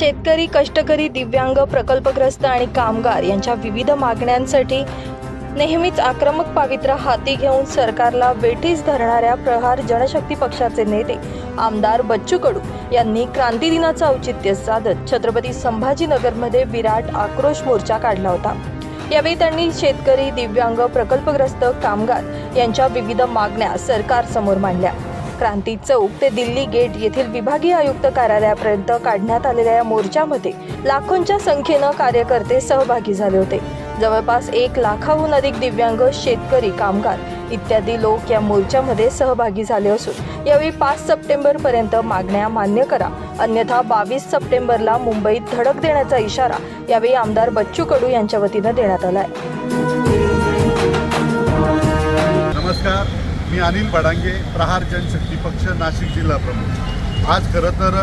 शेतकरी कष्टकरी दिव्यांग प्रकल्पग्रस्त आणि कामगार यांच्या विविध मागण्यांसाठी नेहमीच आक्रमक पावित्र्य हाती घेऊन सरकारला वेठीस धरणाऱ्या प्रहार जनशक्ती पक्षाचे नेते आमदार बच्चू कडू यांनी क्रांती दिनाचं औचित्य साधत छत्रपती संभाजीनगरमध्ये विराट आक्रोश मोर्चा काढला होता. यावेळी त्यांनी शेतकरी दिव्यांग प्रकल्पग्रस्त कामगार यांच्या विविध मागण्या सरकारसमोर मांडल्या. क्रांती चौक ते दिल्ली गेट येथील विभागीय आयुक्त कार्यालयापर्यंत काढण्यात आलेल्या या मोर्चामध्ये लाखोंच्या संख्येनं कार्यकर्ते सहभागी झाले होते. जवळपास एक लाखाहून अधिक दिव्यांग शेतकरी कामगार इत्यादी लोक या मोर्चामध्ये सहभागी झाले असून यावेळी पाच सप्टेंबर पर्यंत मागण्या मान्य करा. अन्यथा बावीस सप्टेंबरला मुंबईत धडक देण्याचा इशारा यावेळी आमदार बच्चू कडू यांच्या वतीनं देण्यात आला आहे नमस्कार. मी अनिल बडांगे प्रहार जनशक्ती पक्ष नाशिक जिल्हा प्रमुख. आज खरं तर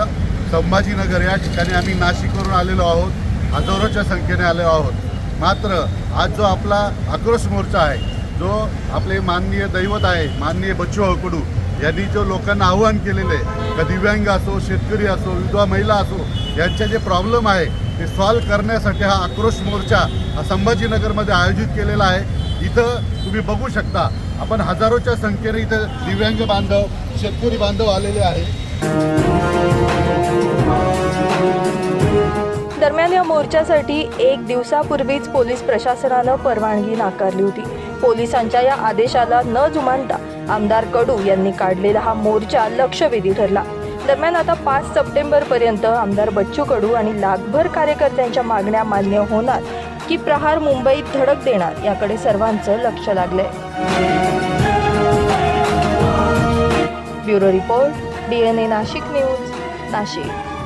संभाजीनगर या ठिकाणी आम्ही नाशिकवरून आलेलो आहोत. हजारोच्या संख्येने आलेलो आहोत. मात्र आज जो आपला आक्रोश मोर्चा आहे जो आपले माननीय दैवत आहे माननीय बच्चू कडू यांनी जो लोकांना आव्हान केलेलं आहे का दिव्यांग असो शेतकरी असो विधवा महिला असो यांचे जे प्रॉब्लेम आहे ते सॉल्व्ह करण्यासाठी हा आक्रोश मोर्चा हा संभाजीनगरमध्ये आयोजित केलेला आहे. इथं तुम्ही बघू शकता. आपण हजारोच्या संख्येने इथं दिव्यांग बांधव शेतकरी बांधव आलेले आहे दरम्यान या मोर्चासाठी एक दिवसापूर्वीच पोलीस प्रशासनानं परवानगी नाकारली होती. पोलिसांच्या या आदेशाला न जुमानता आमदार कडू यांनी काढलेला हा मोर्चा लक्षवेधी ठरला. दरम्यान आता पाच सप्टेंबर पर्यंत आमदार बच्चू कडू आणि लाखभर कार्यकर्त्यांच्या मागण्या मान्य होणार की प्रहार मुंबईत धडक देणार याकडे सर्वांचं लक्ष लागलंय. Bureau report DNA Nashik news Nashik.